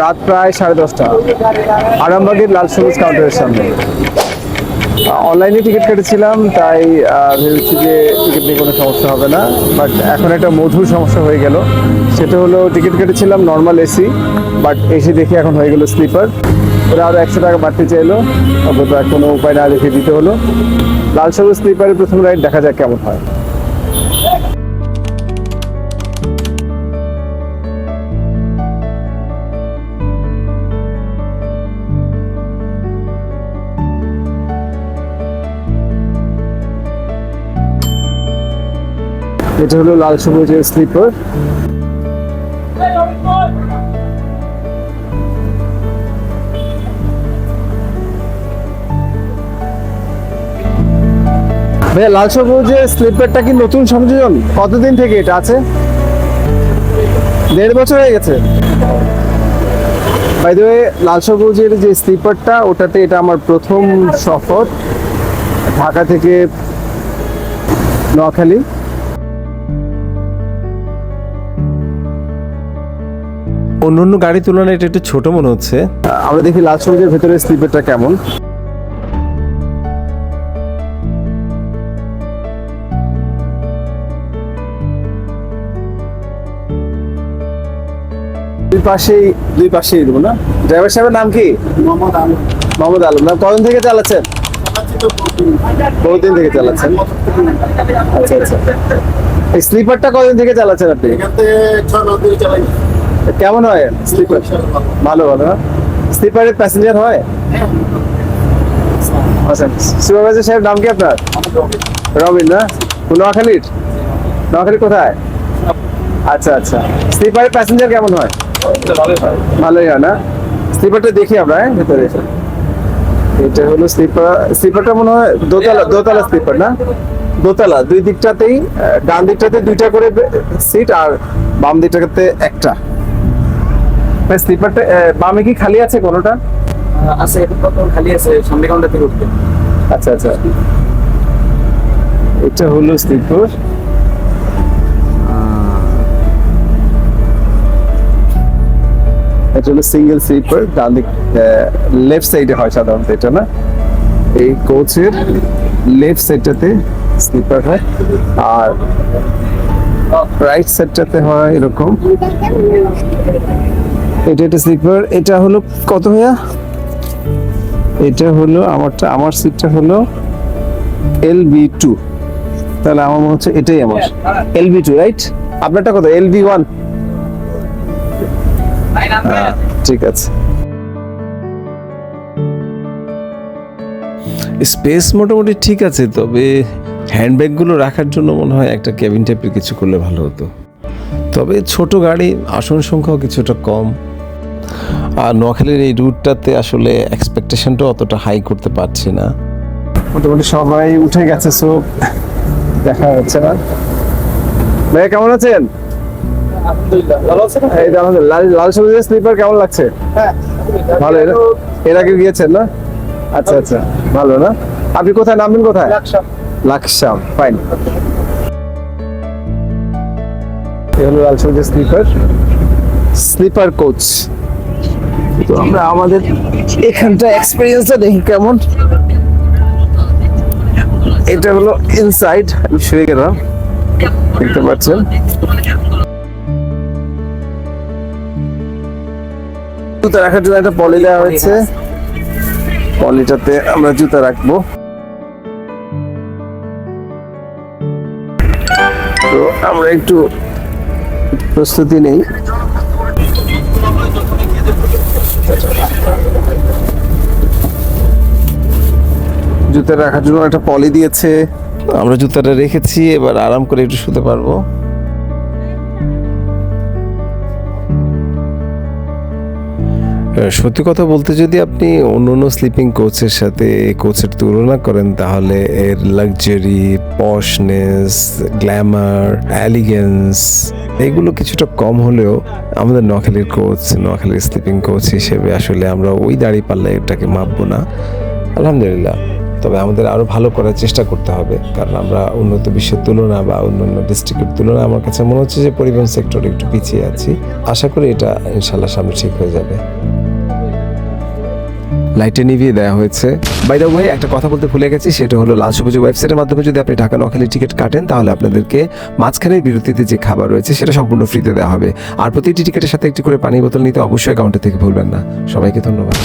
রাত প্রায় সাড়ে দশটা। আরামবাগের লাল সবুজ কাউন্টারের সামনে। অনলাইনে টিকিট কেটেছিলাম, তাই ভেবেছি যে টিকিট নিয়ে কোনো সমস্যা হবে না বাট এখন একটা মধুর সমস্যা হয়ে গেল। সেটা হলো টিকিট কেটেছিলাম নর্মাল এসি বাট এসি দেখে এখন হয়ে গেল স্লিপার ওরা আরও একশো টাকা বাড়তে চাইলো, অন্তত কোনো উপায় না দেখে দিতে হলো। লাল সবুজ স্লিপারের প্রথম রাইড দেখা যাক কেমন হয়। এটা হলো লাল সবুজের স্লিপার। ভাইয়া, লাল সবুজের স্লিপারটা কি নতুন সংযোজন? কতদিন থেকে এটা আছে? দেড় বছর হয়ে গেছে। বাই দ্য লাল সবুজের যে স্লিপারটা, ওটাতে এটা আমার প্রথম সফর ঢাকা থেকে নোয়াখালী। অন্য অন্য গাড়ির তুলনায় এটা একটু ছোট মনে হচ্ছে। আমরা দেখি লাল সবুজের ভেতরে স্লিপারটা কেমন। দুই পাশেই দুই পাশেই দেবো না? ড্রাইভার সাহেবের নাম কি? মোহাম্মদ আলম। মোহাম্মদ আলম। নাম কতদিন থেকে চালাচ্ছেন? বহুদিন থেকে চালাচ্ছেন। আচ্ছা আচ্ছা। এই স্লিপারটা কতদিন থেকে চালাচ্ছেন আপনি? কেমন হয়? স্লিপার ভালো ভালো না স্লিপারের প্যাসেঞ্জার হয়? আচ্ছা সুপারভাইজার সাহেব নাম কি আপনার? রবিন না? নোয়াখালীর? নোয়াখালী কোথায়? আচ্ছা আচ্ছা। স্লিপারের প্যাসেঞ্জার কেমন হয়? ভালোই হয় না? স্লিপারটা দেখি আমরা হ্যাঁ, ভেতরে। এটা হলো স্লিপার স্লিপারটা মনে হয় দোতলা দোতলা স্লিপার না? দোতলা দুই দিকটাতেই ডান দিকটাতে দুইটা করে সিট আর বাম দিকটাতে একটা। ভাই স্লিপারটা বামে কি খালি আছে কোনোটা? আছে এখন খালি আছে সামনে কাউন্টার থেকে উঠতে আচ্ছা আচ্ছা। এটা হলো স্লিপার এটা হলো সিঙ্গেল স্লিপার ডান দিক লেফট সাইডে হয় সাধারণত এটা না? এই কোচের লেফট সাইডটাতে স্লিপার হয়। আর রাইট সাইডটাতে হয় এরকম। এটা একটা স্লিপার। এটা হলো কত ভাইয়া? এটা হলো আমারটা, আমার সিটটা হলো এল বি টু। তাহলে আমার মনে হচ্ছে এটাই আমার। এল বি টু রাইট আপনারটা কত? L B one. ঠিক আছে। স্পেস মোটামুটি ঠিক আছে, তবে হ্যান্ডব্যাগগুলো রাখার জন্য মনে হয় একটা কেবিন টাইপের কিছু করলে ভালো হতো। তবে ছোট গাড়ি, আসন সংখ্যাও কিছুটা কম। আর নোয়াখালীর এই রুটটাতে আসলে এক্সপেকটেশনটা অতটা হাই করতে পারছি না। মোটামুটি সবাই উঠে গেছে সো দেখা যাচ্ছে না। ভাইয়া কেমন আছেন? আলহামদুলিল্লাহ ভালো আছেন এই যে আমাদের লাল লাল সবুজের স্লিপার কেমন লাগছে? হ্যাঁ ভালো এর- আগে গিয়েছেন না? আচ্ছা আচ্ছা ভালো না? আপনি কোথায় নামবেন কোথায়? লাকসাম। ফাইন এই হলো লাল সবুজের স্লিপার স্লিপার কোচ তো আমরা আমাদের এখানটা এক্সপিরিয়েন্সটা দেখি কেমন। এটা হলো ইনসাইড আমি শুয়ে গেলাম। দেখতে পাচ্ছেন? জুতা রাখার জন্য একটা পলি দেওয়া হয়েছে। পলিটাতে আমরা জুতা রাখব। তো আমরা একটু প্রস্তুতি নেই। জুতা রাখার জন্য একটা পলি দিয়েছে। আমরা জুতাটা রেখেছি, এবার আরাম করে একটু শুতে পারব। সত্যি কথা বলতে যদি আপনি অন্য অন্য স্লিপিং কোচের সাথে কোচের তুলনা করেন, তাহলে এর লাক্সারি পশনেস গ্ল্যামার অ্যালিগেন্স এগুলো কিছুটা কম হলেও আমাদের নোয়াখালীর কোচ নোয়াখালীর স্লিপিং কোচ হিসেবে আসলে আমরা ওই দাঁড়িয়ে পাল্লা এটাকে মাপবো না। আলহামদুলিল্লাহ। তবে আমাদের আরও ভালো করার চেষ্টা করতে হবে, কারণ আমরা উন্নত বিশ্বের তুলনা বা অন্য অন্য ডিস্ট্রিক্টের তুলনায় আমার কাছে মনে হচ্ছে যে পরিবহন সেক্টরে একটু পিছিয়ে আছি। আশা করি এটা ইনশাল্লাহ সামনে ঠিক হয়ে যাবে। লাইটে নিভিয়ে দেওয়া হয়েছে। বাই দ্য ওয়ে একটা কথা বলতে ভুলে গেছি, সেটা হলো লাল সবুজ ওয়েবসাইটের মাধ্যমে যদি আপনি ঢাকা নখালি টিকিট কাটেন, তাহলে আপনাদেরকে মাঝখানের বিরতিতে যে খাবার রয়েছে, সেটা সম্পূর্ণ ফ্রিতে দেওয়া হবে। আর প্রতিটি টিকিটের সাথে একটি করে পানি বোতল নিতে অবশ্যই কাউন্টার থেকে ভুলবেন না। সবাইকে ধন্যবাদ।